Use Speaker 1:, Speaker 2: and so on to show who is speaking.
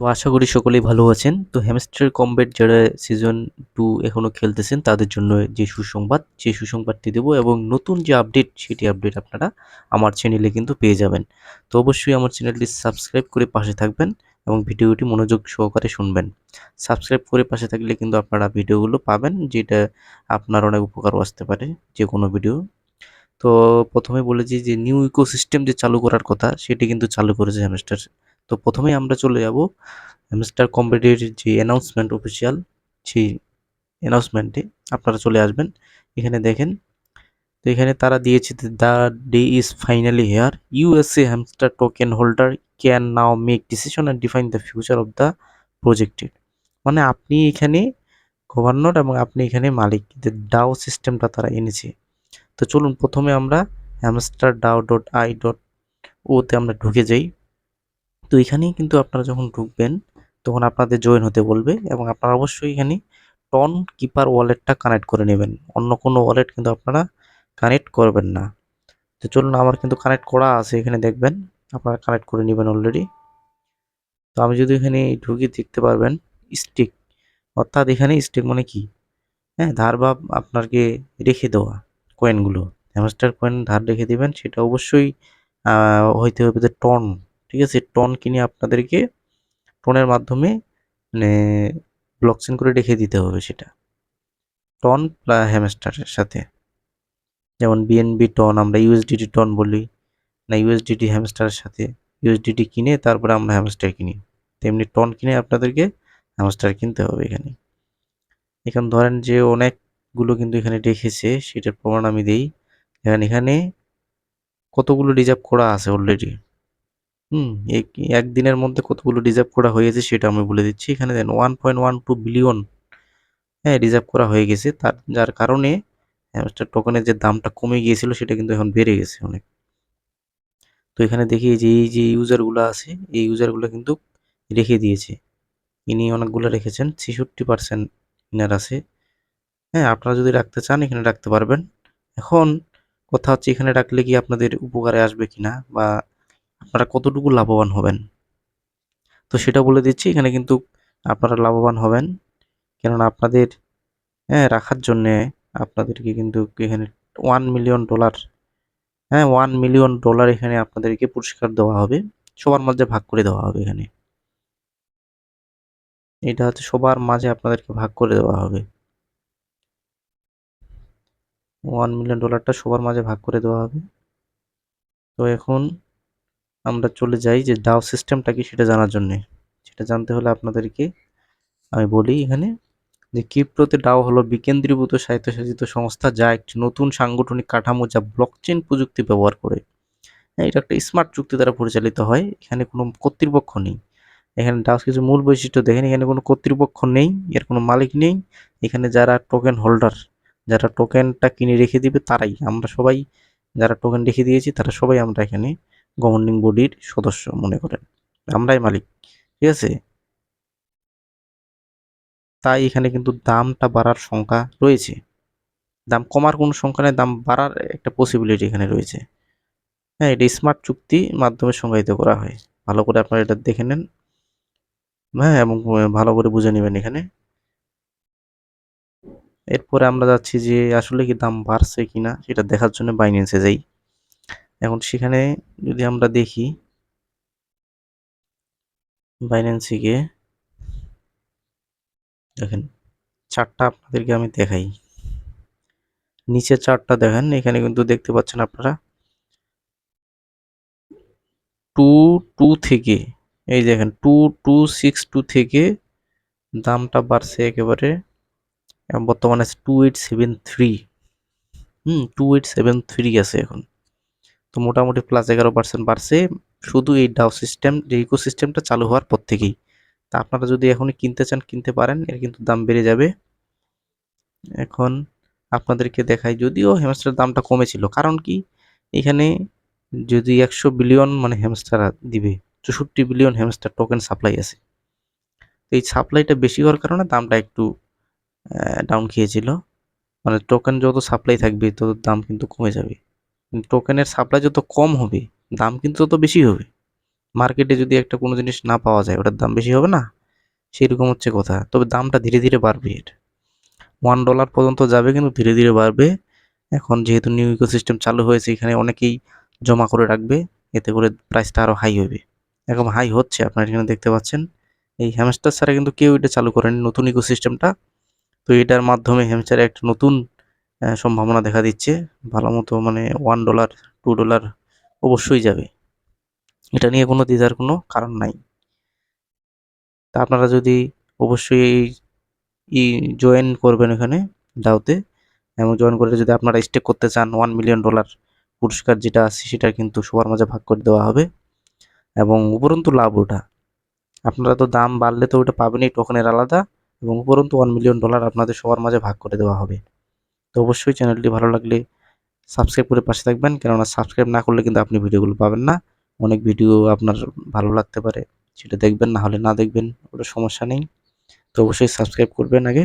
Speaker 1: তো আশা করি সকলেই ভালো আছেন। তো হ্যামস্টার কমব্যাট যারা সিজন টু এখনও খেলতেছেন, তাদের জন্য যে সুসংবাদ, সেই সুসংবাদটি দেবো এবং নতুন যে আপডেট সেটি আপডেট আপনারা আমার চ্যানেলে কিন্তু পেয়ে যাবেন। তো অবশ্যই আমার চ্যানেলটি সাবস্ক্রাইব করে পাশে থাকবেন এবং ভিডিওটি মনোযোগ সহকারে শুনবেন। সাবস্ক্রাইব করে পাশে থাকলে কিন্তু আপনারা ভিডিওগুলো পাবেন, যেটা আপনার অনেক উপকারও আসতে পারে যে কোনো ভিডিও। তো প্রথমে বলেছি যে নিউ ইকোসিস্টেম যে চালু করার কথা, সেটি কিন্তু চালু করেছে হ্যামস্টার তো প্রথমেই আমরা চলে যাব হ্যামস্টার কম্পিটির যে অ্যানাউন্সমেন্ট অফিসিয়াল সেই অ্যানাউন্সমেন্টে আপনারা চলে আসবেন। এখানে দেখেন, তো এখানে তারা দিয়েছে the day is finally here USA hamster token holder can now make decision and define the future of the projected. মানে আপনি এখানে গভর্নর এবং আপনি এখানে মালিক ডাও সিস্টেমটা তারা এনেছে। তো চলুন প্রথমে আমরা hamster DAO dot I dot ওতে আমরা ঢুকে যাই। তো এখানেই কিন্তু আপনারা যখন ঢুকবেন, তখন আপনাদের জয়েন হতে বলবে এবং আপনারা অবশ্যই এখানে টন কিপার ওয়ালেটটা কানেক্ট করে নেবেন। অন্য কোনো ওয়ালেট কিন্তু আপনারা কানেক্ট করবেন না। তো চলুন, আমার কিন্তু কানেক্ট করা আছে, এখানে দেখবেন, আপনারা কানেক্ট করে নেবেন অলরেডি তো আমি যদি এখানে ঢুকি দেখতে পারবেন স্টিক অর্থাৎ এখানে স্টিক মানে কি? হ্যাঁ ধার ভাব আপনাকে রেখে দেওয়া কয়েনগুলো হ্যামস্টার কয়েন ধার রেখে দিবেন, সেটা অবশ্যই হইতে হবে টন ঠিক আছে? টন কিনে আপনাদেরকে টনের মাধ্যমে মানে ব্লকচেন করে রেখে দিতে হবে সেটা। টন হ্যামস্টারের সাথে। যেমন বিএনবি টন, আমরা ইউএসডিটি টন বলি। না ইউএসডিটি হ্যামস্টারের সাথে ইউএসডিটি কিনে তারপরে আমরা হ্যামস্টার কিনি। তেমনি টন কিনে আপনাদেরকে হ্যামস্টার কিনতে হবে এখানে। এখন ধরেন যে অনেকগুলো কিন্তু এখানে রেখেছে, সেটার প্রমাণ আমি দিই। এখানে এখানে কতগুলো রিজার্ভ করা আছে অলরেডি হুম। এক একদিনের মধ্যে কতগুলো রিজার্ভ করা হয়েছে সেটা আমি বলে দিচ্ছি। এখানে then one point one two billion হ্যাঁ রিজার্ভ করা হয়ে গেছে। তার, যার কারণে হ্যামস্টার টোকেনের যে দামটা কমে গিয়েছিল সেটা কিন্তু এখন বেড়ে গেছে অনেক। তো এখানে দেখি যে, এই যে ইউজারগুলো আছে, এই ইউজারগুলো কিন্তু রেখে দিয়েছে। ইনি অনেকগুলো রেখেছেন, ছেষট্টি পার্সেন্ট ইনার আছে। হ্যাঁ আপনারা যদি রাখতে চান, এখানে রাখতে পারবেন। এখন কথা হচ্ছে, এখানে রাখলে কি আপনাদের উপকারে আসবে কিনা? বা আপনারা কতটুকু লাভবান হবেন? তো সেটা বলে দিচ্ছি, এখানে কিন্তু আপনারা লাভবান হবেন। কেননা আপনাদের হ্যাঁ রাখার জন্যে আপনাদেরকে কিন্তু এখানে ওয়ান মিলিয়ন ডলার হ্যাঁ ওয়ান মিলিয়ন ডলার এখানে আপনাদেরকে পুরস্কার দেওয়া হবে। সবার মাঝে ভাগ করে দেওয়া হবে এখানে। এটা হচ্ছে সবার মাঝে আপনাদেরকে ভাগ করে দেওয়া হবে। ওয়ান মিলিয়ন ডলারটা সবার মাঝে ভাগ করে দেওয়া হবে। তো এখন আমরা চলে যাই যে ডাও সিস্টেমটা কি সেটা জানার জন্যে। সেটা জানতে হলে আপনাদেরকে আমি বলি এখানে যে ক্রিপ্টোতে ডাও হলো বিকেন্দ্রীভূত স্বায়ত্তশাসিত সংস্থা যা একটি নতুন সাংগঠনিক কাঠামো যা ব্লকচেন প্রযুক্তি ব্যবহার করে। হ্যাঁ এটা একটা স্মার্ট চুক্তি দ্বারা পরিচালিত হয়। এখানে কোনো কর্তৃপক্ষ নেই। এখানে ডাউস কিছু মূল বৈশিষ্ট্য দেখেন, এখানে কোনো কর্তৃপক্ষ নেই, এর কোনো মালিক নেই। এখানে যারা টোকেন হোল্ডার যারা টোকেনটা কিনে রেখে দিবে তারাই। আমরা সবাই যারা টোকেন রেখে দিয়েছি তারা সবাই আমরা এখানে গভর্নিং বডির সদস্য মনে করেন। আমরাই মালিক, ঠিক আছে? তাই এখানে কিন্তু দামটা বাড়ার সংখ্যা রয়েছে। দাম কমার কোনো সংখ্যা নেই, দাম বাড়ার একটা পসিবিলিটি এখানে রয়েছে। হ্যাঁ এটা স্মার্ট চুক্তি মাধ্যমে সংজ্ঞায়িত করা হয়। ভালো করে আপনারা এটা দেখে নেন। হ্যাঁ এবং ভালো করে বুঝে নেবেন এখানে। এরপরে আমরা যাচ্ছি যে আসলে কি দাম বাড়ছে কিনা, সেটা দেখার জন্য বাইন্যান্সে যাই। এখন সেখানে যদি আমরা দেখি বাইন্যান্সে গিয়ে, দেখেন, চারটা আপনাদেরকে আমি দেখাই। নিচে চারটা দেখেন, এখানে কিন্তু দেখতে পাচ্ছেন আপনারা, টু টু থেকে, এই দেখেন, টু টু, সিক্স, টু থেকে দামটা বাড়ছে একেবারে বর্তমানে টু এইট সেভেন থ্রি। হুম, টু এইট সেভেন থ্রি আছে এখন। তো মোটামুটি প্লাস এগারো পার্সেন্ট বাড়ছে। শুধু এই ডাও সিস্টেম যে ইকো সিস্টেমটা চালু হওয়ার পর থেকেই। তা আপনারা যদি এখনই কিনতে চান, কিনতে পারেন, এর কিন্তু দাম বেড়ে যাবে। এখন আপনাদেরকে দেখাই, যদিও হ্যামস্টার দামটা কমেছিল। কারণ কি? এখানে যদি একশো বিলিয়ন মানে হ্যামস্টার দিবে, চৌষট্টি বিলিয়ন হ্যামস্টার টোকেন সাপ্লাই আছে। এই সাপ্লাইটা বেশি হওয়ার কারণে দামটা একটু ডাউন খেয়েছিল। মানে টোকেন যত সাপ্লাই থাকবে, তত দাম কিন্তু কমে যাবে। টোকেনের সাপ্লাই যত কম হবে, দাম কিন্তু তত বেশি হবে। মার্কেটে যদি একটা কোনো জিনিস না পাওয়া যায়, ওটার দাম বেশি হবে না? সেরকম হচ্ছে কথা। তবে দামটা ধীরে ধীরে বাড়বে এর। ওয়ান ডলার পর্যন্ত যাবে কিন্তু ধীরে ধীরে বাড়বে। এখন যেহেতু নিউ ইকোসিস্টেম চালু হয়েছে, এখানে অনেকেই জমা করে রাখবে। এতে করে প্রাইসটা আরও হাই হবে। এখন হাই হচ্ছে, আপনারা এখানে দেখতে পাচ্ছেন। এই হ্যামস্টার ছাড়া কিন্তু কেউ এটা চালু করেনি, নতুন ইকোসিস্টেমটা তো এটার মাধ্যমে হ্যামস্টারে একটা নতুন সম্ভাবনা দেখা দিচ্ছে। ভালো মতো মানে ওয়ান ডলার টু ডলার অবশ্যই যাবে। এটা নিয়ে কোনো দ্বিধার কোনো কারণ নাই। তা আপনারা যদি অবশ্যই এই জয়েন করবেন এখানে ডাউতে এবং জয়েন করে যদি আপনারা স্টেক করতে চান ওয়ান মিলিয়ন ডলার পুরস্কার যেটা আছে সেটা কিন্তু সবার মাঝে ভাগ করে দেওয়া হবে। এবং উপরন্তু লাভ ওটা। আপনারা তো দাম বাড়লে তো ওটা পাবেনই টোকেনের আলাদা, এবং উপরন্তু ওয়ান মিলিয়ন ডলার আপনাদের সবার মাঝে ভাগ করে দেওয়া হবে। তো অবশ্যই চ্যানেলটি ভালো লাগলে সাবস্ক্রাইব করে পাশে থাকবেন। কেননা সাবস্ক্রাইব না করলে কিন্তু আপনি ভিডিওগুলো পাবেন না। অনেক ভিডিও আপনার ভালো লাগতে পারে। সেটা দেখবেন, না হলে না দেখবেন, ওটা সমস্যা নেই। তো অবশ্যই সাবস্ক্রাইব করবেন আগে।